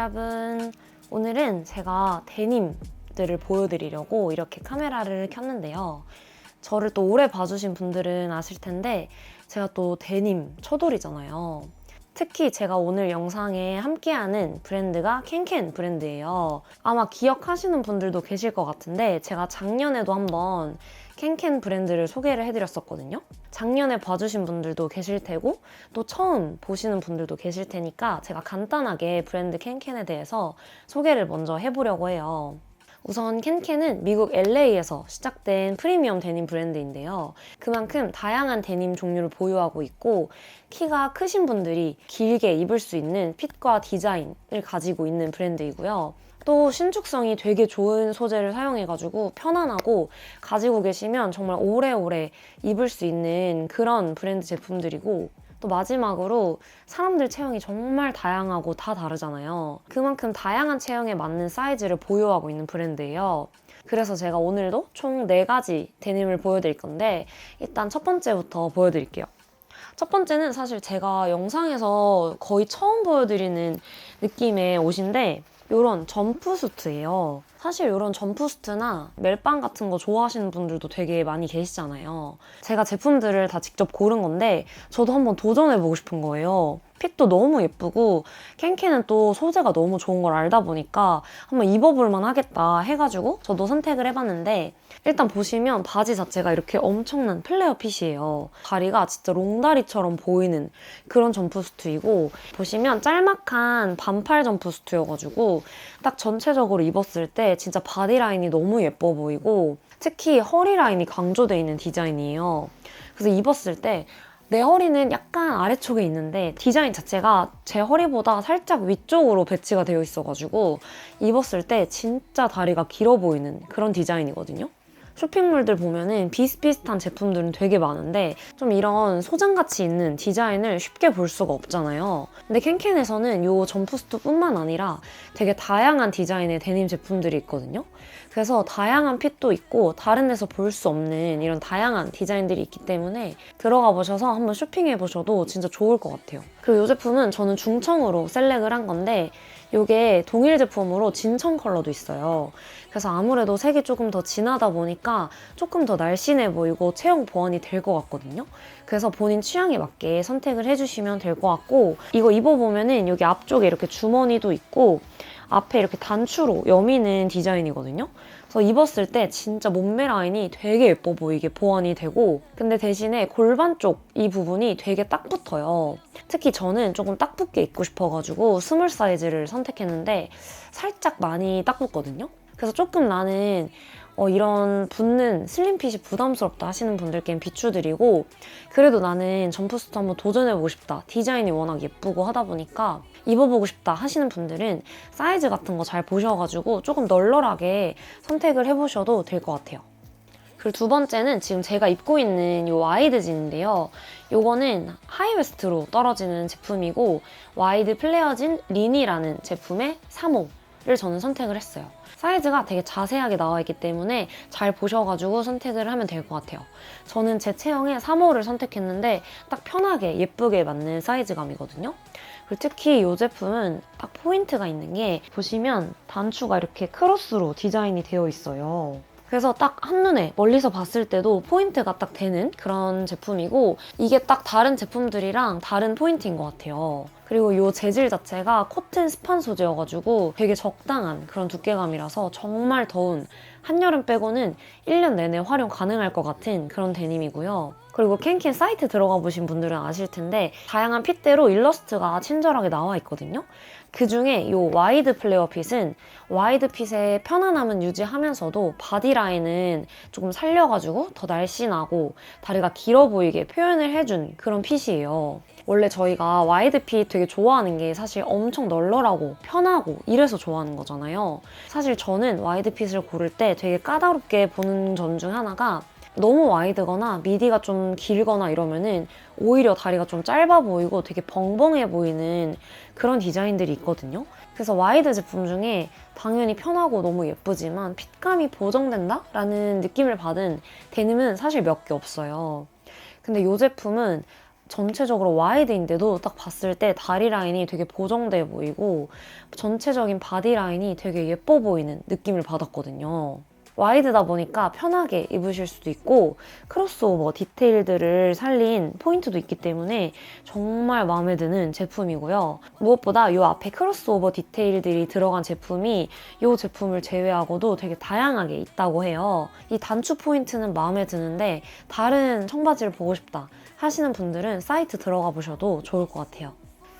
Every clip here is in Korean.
여러분. 오늘은 제가 데님들을 보여드리려고 이렇게 카메라를 켰는데요. 저를 또 오래 봐주신 분들은 아실 텐데 제가 또 데님 처돌이잖아요. 특히 제가 오늘 영상에 함께하는 브랜드가 캔캔 브랜드예요. 아마 기억하시는 분들도 계실 것 같은데 제가 작년에도 한번 캔캔 브랜드를 소개를 해드렸었거든요. 작년에 봐주신 분들도 계실 테고 또 처음 보시는 분들도 계실 테니까 제가 간단하게 브랜드 캔캔에 대해서 소개를 먼저 해보려고 해요. 우선 캔캔은 미국 LA에서 시작된 프리미엄 데님 브랜드인데요. 그만큼 다양한 데님 종류를 보유하고 있고 키가 크신 분들이 길게 입을 수 있는 핏과 디자인을 가지고 있는 브랜드이고요. 또 신축성이 되게 좋은 소재를 사용해가지고 편안하고 가지고 계시면 정말 오래오래 입을 수 있는 그런 브랜드 제품들이고 또 마지막으로 사람들 체형이 정말 다양하고 다 다르잖아요. 그만큼 다양한 체형에 맞는 사이즈를 보유하고 있는 브랜드예요. 그래서 제가 오늘도 총 4가지 데님을 보여드릴 건데 일단 첫 번째부터 보여드릴게요. 첫 번째는 사실 제가 영상에서 거의 처음 보여드리는 느낌의 옷인데 이런 점프수트예요. 사실 이런 점프수트나 멜빵 같은 거 좋아하시는 분들도 되게 많이 계시잖아요. 제가 제품들을 다 직접 고른 건데 저도 한번 도전해보고 싶은 거예요. 핏도 너무 예쁘고 캔캔은 또 소재가 너무 좋은 걸 알다 보니까 한번 입어볼만 하겠다 해가지고 저도 선택을 해봤는데 일단 보시면 바지 자체가 이렇게 엄청난 플레어 핏이에요. 다리가 진짜 롱다리처럼 보이는 그런 점프수트이고 보시면 짤막한 반팔 점프수트여가지고 딱 전체적으로 입었을 때 진짜 바디라인이 너무 예뻐 보이고 특히 허리 라인이 강조되어 있는 디자인이에요. 그래서 입었을 때 내 허리는 약간 아래쪽에 있는데 디자인 자체가 제 허리보다 살짝 위쪽으로 배치가 되어 있어가지고 입었을 때 진짜 다리가 길어 보이는 그런 디자인이거든요. 쇼핑몰들 보면은 비슷비슷한 제품들은 되게 많은데 좀 이런 소장가치 있는 디자인을 쉽게 볼 수가 없잖아요. 근데 캔캔에서는 이 점프스트뿐만 아니라 되게 다양한 디자인의 데님 제품들이 있거든요. 그래서 다양한 핏도 있고 다른 데서 볼 수 없는 이런 다양한 디자인들이 있기 때문에 들어가 보셔서 한번 쇼핑해 보셔도 진짜 좋을 것 같아요. 그리고 이 제품은 저는 중청으로 셀렉을 한 건데 이게 동일 제품으로 진청 컬러도 있어요. 그래서 아무래도 색이 조금 더 진하다 보니까 조금 더 날씬해 보이고 체형 보완이 될 것 같거든요. 그래서 본인 취향에 맞게 선택을 해주시면 될 것 같고 이거 입어보면은 여기 앞쪽에 이렇게 주머니도 있고 앞에 이렇게 단추로 여미는 디자인이거든요. 그래서 입었을 때 진짜 몸매 라인이 되게 예뻐 보이게 보완이 되고 근데 대신에 골반 쪽 이 부분이 되게 딱 붙어요. 특히 저는 조금 딱 붙게 입고 싶어가지고 스몰 사이즈를 선택했는데 살짝 많이 딱 붙거든요. 그래서 조금 나는 어, 이런 붙는 슬림핏이 부담스럽다 하시는 분들께는 비추드리고 그래도 나는 점프스트 한번 도전해보고 싶다. 디자인이 워낙 예쁘고 하다 보니까 입어보고 싶다 하시는 분들은 사이즈 같은 거 잘 보셔가지고 조금 널널하게 선택을 해보셔도 될 것 같아요. 그리고 두 번째는 지금 제가 입고 있는 이 와이드 진인데요. 이거는 하이웨스트로 떨어지는 제품이고 와이드 플레어진 리니라는 제품의 3호를 저는 선택을 했어요. 사이즈가 되게 자세하게 나와 있기 때문에 잘 보셔가지고 선택을 하면 될 것 같아요. 저는 제 체형에 3호를 선택했는데 딱 편하게 예쁘게 맞는 사이즈감이거든요. 특히 이 제품은 딱 포인트가 있는 게 보시면 단추가 이렇게 크로스로 디자인이 되어 있어요. 그래서 딱 한눈에 멀리서 봤을 때도 포인트가 딱 되는 그런 제품이고 이게 딱 다른 제품들이랑 다른 포인트인 것 같아요. 그리고 이 재질 자체가 코튼 스판 소재여가지고 되게 적당한 그런 두께감이라서 정말 더운 한여름 빼고는 1년 내내 활용 가능할 것 같은 그런 데님이고요. 그리고 캔캔 사이트 들어가 보신 분들은 아실 텐데 다양한 핏대로 일러스트가 친절하게 나와 있거든요. 그 중에 이 와이드 플레어 핏은 와이드 핏의 편안함은 유지하면서도 바디 라인은 조금 살려가지고 더 날씬하고 다리가 길어 보이게 표현을 해준 그런 핏이에요. 원래 저희가 와이드 핏 되게 좋아하는 게 사실 엄청 널널하고 편하고 이래서 좋아하는 거잖아요. 사실 저는 와이드 핏을 고를 때 되게 까다롭게 보는 점 중 하나가 너무 와이드거나 미디가 좀 길거나 이러면은 오히려 다리가 좀 짧아 보이고 되게 벙벙해 보이는 그런 디자인들이 있거든요. 그래서 와이드 제품 중에 당연히 편하고 너무 예쁘지만 핏감이 보정된다 라는 느낌을 받은 데님은 사실 몇 개 없어요. 근데 이 제품은 전체적으로 와이드인데도 딱 봤을 때 다리 라인이 되게 보정돼 보이고 전체적인 바디 라인이 되게 예뻐 보이는 느낌을 받았거든요. 와이드다 보니까 편하게 입으실 수도 있고 크로스오버 디테일들을 살린 포인트도 있기 때문에 정말 마음에 드는 제품이고요. 무엇보다 이 앞에 크로스오버 디테일들이 들어간 제품이 이 제품을 제외하고도 되게 다양하게 있다고 해요. 이 단추 포인트는 마음에 드는데 다른 청바지를 보고 싶다 하시는 분들은 사이트 들어가 보셔도 좋을 것 같아요.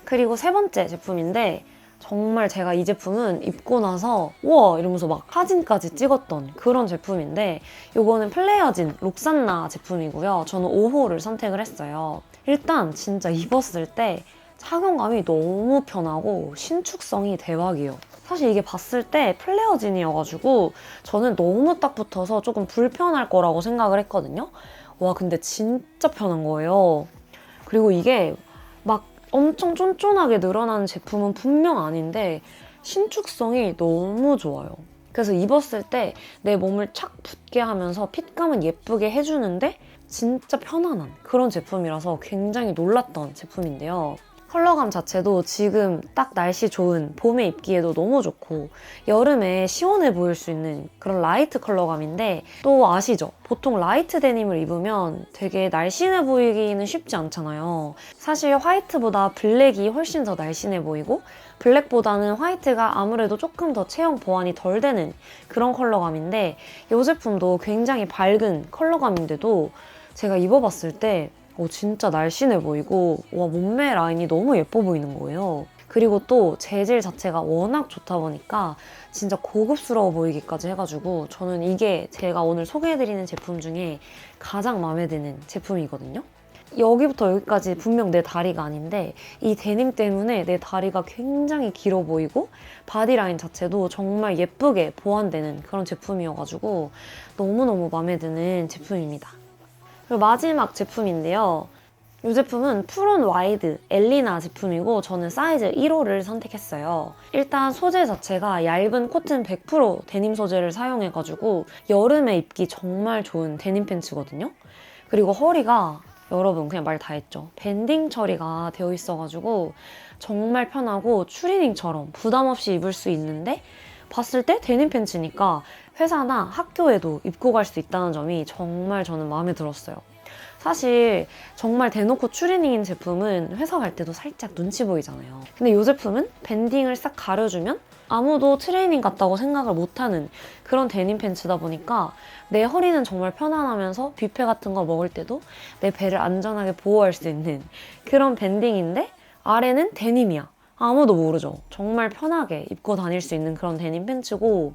그리고 세 번째 제품인데 정말 제가 이 제품은 입고 나서 우와 이러면서 막 사진까지 찍었던 그런 제품인데 이거는 플레어진 록산나 제품이고요. 저는 5호를 선택을 했어요. 일단 진짜 입었을 때 착용감이 너무 편하고 신축성이 대박이에요. 사실 이게 봤을 때 플레어진이어가지고 저는 너무 딱 붙어서 조금 불편할 거라고 생각을 했거든요. 와 근데 진짜 편한 거예요. 그리고 이게 막 엄청 쫀쫀하게 늘어나는 제품은 분명 아닌데 신축성이 너무 좋아요. 그래서 입었을 때 내 몸을 착 붙게 하면서 핏감은 예쁘게 해주는데 진짜 편안한 그런 제품이라서 굉장히 놀랐던 제품인데요. 컬러감 자체도 지금 딱 날씨 좋은 봄에 입기에도 너무 좋고 여름에 시원해 보일 수 있는 그런 라이트 컬러감인데 또 아시죠? 보통 라이트 데님을 입으면 되게 날씬해 보이기는 쉽지 않잖아요. 사실 화이트보다 블랙이 훨씬 더 날씬해 보이고 블랙보다는 화이트가 아무래도 조금 더 체형 보완이 덜 되는 그런 컬러감인데 이 제품도 굉장히 밝은 컬러감인데도 제가 입어봤을 때 어, 진짜 날씬해 보이고 와 몸매 라인이 너무 예뻐 보이는 거예요. 그리고 또 재질 자체가 워낙 좋다 보니까 진짜 고급스러워 보이기까지 해가지고 저는 이게 제가 오늘 소개해드리는 제품 중에 가장 마음에 드는 제품이거든요. 여기부터 여기까지 분명 내 다리가 아닌데 이 데님 때문에 내 다리가 굉장히 길어 보이고 바디라인 자체도 정말 예쁘게 보완되는 그런 제품이어가지고 너무너무 마음에 드는 제품입니다. 그리고 마지막 제품인데요. 이 제품은 프론 와이드 엘리나 제품이고 저는 사이즈 1호를 선택했어요. 일단 소재 자체가 얇은 코튼 100% 데님 소재를 사용해가지고 여름에 입기 정말 좋은 데님 팬츠거든요. 그리고 허리가 여러분 그냥 말 다 했죠. 밴딩 처리가 되어 있어가지고 정말 편하고 추리닝처럼 부담 없이 입을 수 있는데 봤을 때 데님 팬츠니까 회사나 학교에도 입고 갈 수 있다는 점이 정말 저는 마음에 들었어요. 사실 정말 대놓고 추리닝인 제품은 회사 갈 때도 살짝 눈치 보이잖아요. 근데 이 제품은 밴딩을 싹 가려주면 아무도 트레이닝 같다고 생각을 못하는 그런 데님 팬츠다 보니까 내 허리는 정말 편안하면서 뷔페 같은 거 먹을 때도 내 배를 안전하게 보호할 수 있는 그런 밴딩인데 아래는 데님이야. 아무도 모르죠. 정말 편하게 입고 다닐 수 있는 그런 데님 팬츠고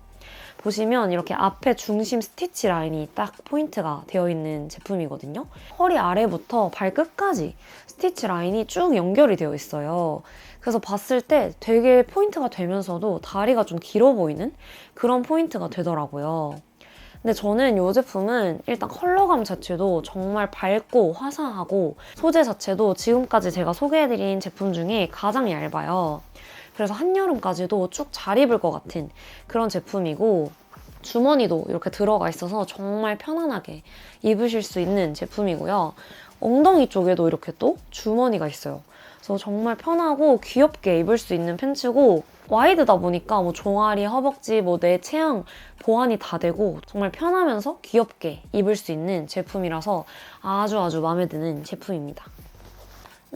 보시면 이렇게 앞에 중심 스티치 라인이 딱 포인트가 되어 있는 제품이거든요. 허리 아래부터 발끝까지 스티치 라인이 쭉 연결이 되어 있어요. 그래서 봤을 때 되게 포인트가 되면서도 다리가 좀 길어 보이는 그런 포인트가 되더라고요. 근데 저는 이 제품은 일단 컬러감 자체도 정말 밝고 화사하고 소재 자체도 지금까지 제가 소개해드린 제품 중에 가장 얇아요. 그래서 한여름까지도 쭉 잘 입을 것 같은 그런 제품이고 주머니도 이렇게 들어가 있어서 정말 편안하게 입으실 수 있는 제품이고요. 엉덩이 쪽에도 이렇게 또 주머니가 있어요. 그래서 정말 편하고 귀엽게 입을 수 있는 팬츠고 와이드다 보니까 뭐 종아리, 허벅지, 뭐 내 체형 보완이 다 되고 정말 편하면서 귀엽게 입을 수 있는 제품이라서 아주 아주 마음에 드는 제품입니다.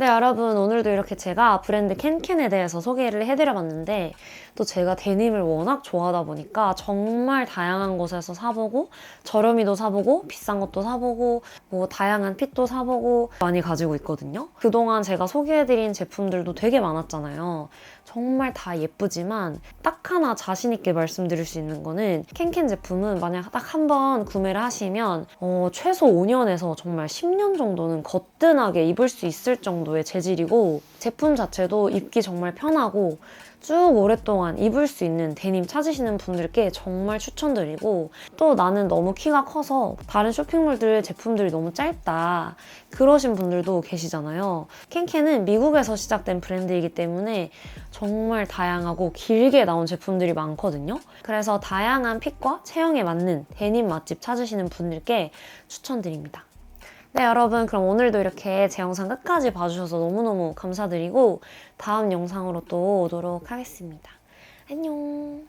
네, 여러분. 오늘도 이렇게 제가 브랜드 캔캔에 대해서 소개를 해드려봤는데 또 제가 데님을 워낙 좋아하다 보니까 정말 다양한 곳에서 사보고 저렴이도 사보고 비싼 것도 사보고 뭐 다양한 핏도 사보고 많이 가지고 있거든요. 그동안 제가 소개해드린 제품들도 되게 많았잖아요. 정말 다 예쁘지만 딱 하나 자신 있게 말씀드릴 수 있는 거는 캔캔 제품은 만약 딱 한 번 구매를 하시면 어, 최소 5년에서 정말 10년 정도는 거뜬하게 입을 수 있을 정도의 재질이고 제품 자체도 입기 정말 편하고 쭉 오랫동안 입을 수 있는 데님 찾으시는 분들께 정말 추천드리고 또 나는 너무 키가 커서 다른 쇼핑몰들 제품들이 너무 짧다 그러신 분들도 계시잖아요. 캔캔은 미국에서 시작된 브랜드이기 때문에 정말 다양하고 길게 나온 제품들이 많거든요. 그래서 다양한 핏과 체형에 맞는 데님 맛집 찾으시는 분들께 추천드립니다. 네, 여러분. 그럼 오늘도 이렇게 제 영상 끝까지 봐주셔서 너무너무 감사드리고 다음 영상으로 또 오도록 하겠습니다. 안녕.